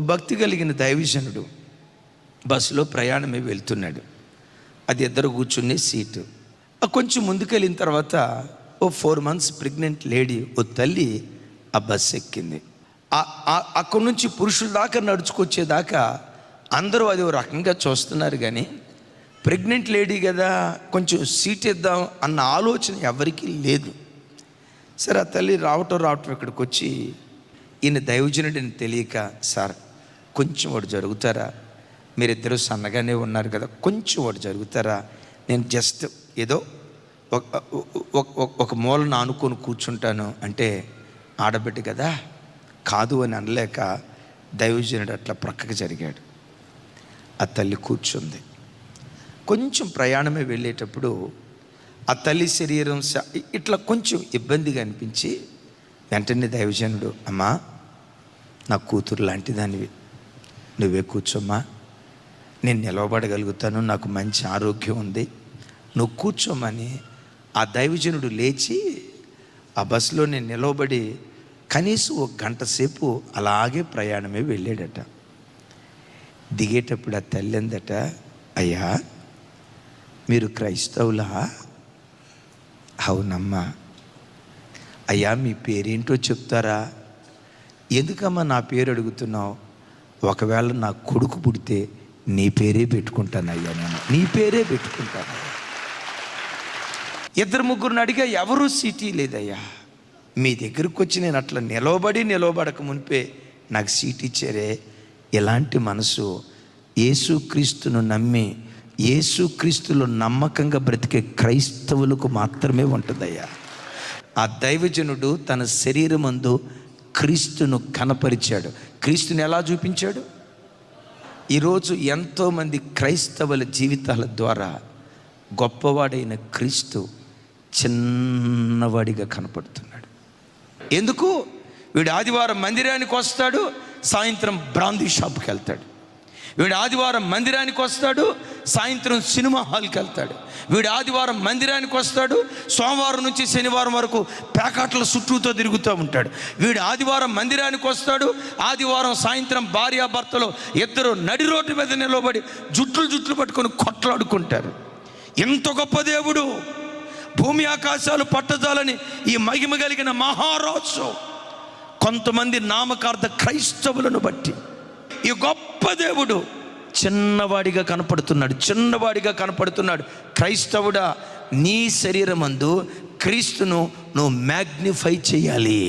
భక్తి కలిగిన దైవజనుడు బస్సులో ప్రయాణమే వెళ్తున్నాడు. అది ఇద్దరు కూర్చునే సీటు. కొంచెం ముందుకెళ్ళిన తర్వాత ఓ ఫోర్ మంత్స్ ప్రెగ్నెంట్ లేడీ ఓ తల్లి ఆ బస్సు ఎక్కింది. ఆ- అక్కడి నుంచి పురుషుల దాకా నడుచుకొచ్చేదాకా అందరూ అది ఓ రకంగా చూస్తున్నారు కానీ ప్రెగ్నెంట్ లేడీ కదా కొంచెం సీట్ ఇద్దాం అన్న ఆలోచన ఎవరికీ లేదు. సరే ఆ తల్లి రావటం రావటం ఇక్కడికి వచ్చి ఈయన దైవజనుడిని తెలియక సార్ కొంచెం వాడు జరుగుతారా? మీరిద్దరూ సన్నగానే ఉన్నారు కదా కొంచెం వాడు జరుగుతారా? నేను జస్ట్ ఏదో ఒక- ఒక- ఒక- మూలను ఆనుకొని కూర్చుంటాను. అంటే ఆడబిడ్డ కదా కాదు అని అనలేక దైవజనుడు అట్లా ప్రక్కకి జరిగాడు. ఆ తల్లి కూర్చుంది. కొంచెం ప్రయాణమే వెళ్ళేటప్పుడు ఆ తల్లి శరీరం ఇట్లా కొంచెం ఇబ్బందిగా అనిపించి వెంటనే దైవజనుడు అమ్మా నా కూతురు లాంటిదానివి నువ్వే కూర్చోమ్మా. నేను నిలవబడగలుగుతాను నాకు మంచి ఆరోగ్యం ఉంది. నువ్వు కూర్చోమని ఆ దైవజనుడు లేచి ఆ బస్సులో నేను నిలవబడి కనీసం ఒక గంట సేపు అలాగే ప్రయాణమే వెళ్ళాడట. దిగేటప్పుడు ఆ తల్లిందట అయ్యా మీరు క్రైస్తవులా? అవునమ్మా. అయ్యా మీ పేరేంటో చెప్తారా? ఎందుకమ్మా నా పేరు అడుగుతున్నావు? ఒకవేళ నా కొడుకు పుడితే నీ పేరే పెట్టుకుంటాను అయ్యా నేను. నీ పేరే పెట్టుకుంటాను. ఇద్దరు ముగ్గురిని అడిగా ఎవరూ సీటీ లేదయ్యా? మీ దగ్గరకు వచ్చి నేను అట్లా నిలవబడి నిలవబడక మునిపే నాకు సీట్ ఇచ్చారే? ఎలాంటి మనసు యేసుక్రీస్తును నమ్మి యేసుక్రీస్తులో నమ్మకంగా బ్రతికే క్రైస్తవులకు మాత్రమే ఉంటుందయ్యా. ఆ దైవజనుడు తన శరీరమందు క్రీస్తును కనపరిచాడు. క్రీస్తుని ఎలా చూపించాడు? ఈరోజు ఎంతోమంది క్రైస్తవుల జీవితాల ద్వారా గొప్పవాడైన క్రీస్తు చిన్నవాడిగా కనపడుతున్నాడు. ఎందుకు? వీడు ఆదివారం మందిరానికి వస్తాడు సాయంత్రం బ్రాందీ షాప్కి వెళ్తాడు. వీడు ఆదివారం మందిరానికి వస్తాడు సాయంత్రం సినిమా హాల్కి వెళ్తాడు. వీడు ఆదివారం మందిరానికి వస్తాడు సోమవారం నుంచి శనివారం వరకు ప్యాకాట్ల చుట్టూతో తిరుగుతూ ఉంటాడు. వీడు ఆదివారం మందిరానికి వస్తాడు ఆదివారం సాయంత్రం భార్యాభర్తలు ఇద్దరు నడి రోడ్డు మీద నిలబడి జుట్లు జుట్లు పట్టుకొని కొట్లాడుకుంటారు. ఎంత గొప్ప దేవుడు! భూమి ఆకాశాలు పట్టజాలని ఈ మహిమ కలిగిన మహారాజు. కొంతమంది నామకార్థ క్రైస్తవులను బట్టి ఈ గొప్ప దేవుడు చిన్నవాడిగా కనపడుతున్నాడు చిన్నవాడిగా కనపడుతున్నాడు. క్రైస్తవుడా నీ శరీరమందు క్రీస్తును నువ్వు మ్యాగ్నిఫై చేయాలి.